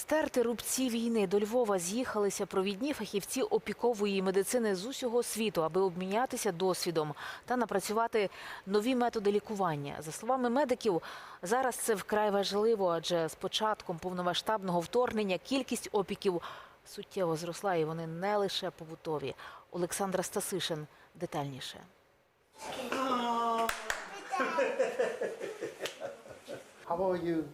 Стерти рубці війни до Львова з'їхалися провідні фахівці опікової медицини з усього світу, аби обмінятися досвідом та напрацювати нові методи лікування. За словами медиків, зараз це вкрай важливо, адже з початком повномасштабного вторгнення кількість опіків суттєво зросла, і вони не лише побутові. Олександра Стасишин детальніше. How are you?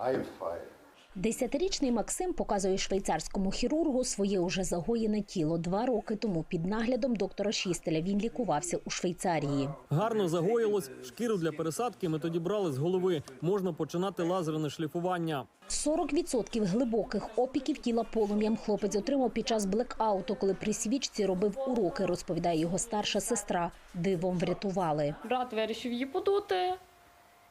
I'm fine. Десятирічний Максим показує швейцарському хірургу своє уже загоєне тіло. Два роки тому під наглядом доктора Шістеля він лікувався у Швейцарії. Гарно загоїлось, шкіру для пересадки ми тоді брали з голови. Можна починати лазерне шліфування. 40% глибоких опіків тіла полум'ям хлопець отримав під час блекауту, коли при свічці робив уроки, розповідає його старша сестра. Дивом врятували. Брат вирішив її подути.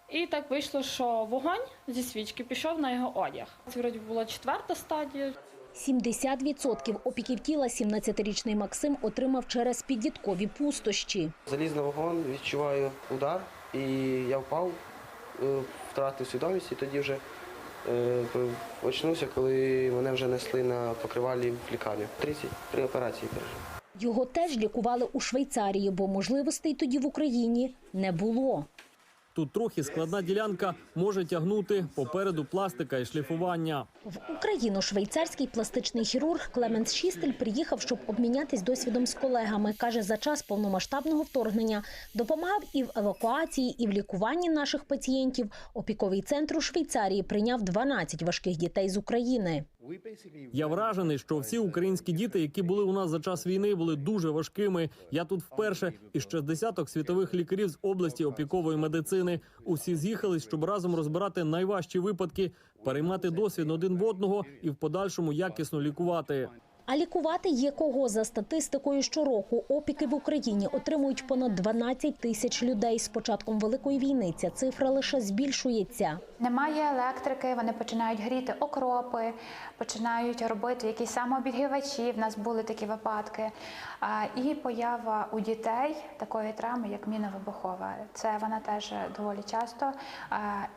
І так вийшло, що вогонь зі свічки пішов на його одяг. Це вроді була четверта стадія. 70% опіків тіла 17-річний Максим отримав через підліткові пустощі. Заліз на вагон, відчуваю удар, і я впав, е, втратив свідомість, і тоді вже е, очнувся, коли мене вже несли на покривалі в лікарню. 33 операції пережив. Його теж лікували у Швейцарії, бо можливостей тоді в Україні не було. Тут трохи складна ділянка може тягнути попереду пластика і шліфування. В Україну швейцарський пластичний хірург Клеменс Шістель приїхав, щоб обмінятись досвідом з колегами. Каже, за час повномасштабного вторгнення допомагав і в евакуації, і в лікуванні наших пацієнтів. Опіковий центр у Швейцарії прийняв 12 важких дітей з України. Я вражений, що всі українські діти, які були у нас за час війни, були дуже важкими. Я тут вперше і ще з десяток світових лікарів з області опікової медицини. Усі з'їхались, щоб разом розбирати найважчі випадки, переймати досвід один в одного і в подальшому якісно лікувати. А лікувати є кого за статистикою щороку. Опіки в Україні отримують понад 12 тисяч людей. З початком великої війни ця цифра лише збільшується. Немає електрики, вони починають гріти окропи, починають робити якісь самообігрівачі. В нас були такі випадки. І поява у дітей такої травми, як міновибухова. Це вона теж доволі часто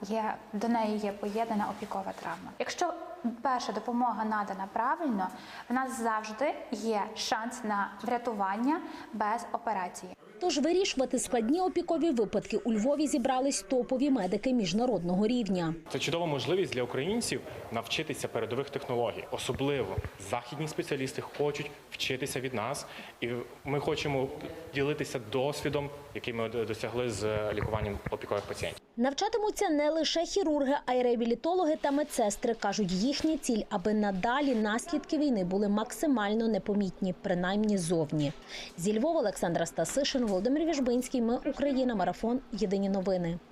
є до неї є поєднана опікова травма. Якщо перша допомога надана правильно, в нас завжди є шанс на врятування без операції. Тож вирішувати складні опікові випадки у Львові зібрались топові медики міжнародного рівня. Це чудова можливість для українців навчитися передових технологій. Особливо західні спеціалісти хочуть вчитися від нас, і ми хочемо ділитися досвідом, який ми досягли з лікуванням опікових пацієнтів. Навчатимуться не лише хірурги, а й реабілітологи та медсестри. кажуть, їхня ціль, аби надалі наслідки війни були максимально непомітні, принаймні зовні. Зі Львова Олександра Стасишин, Володимир Віжбинський. Ми Україна. Марафон. Єдині новини.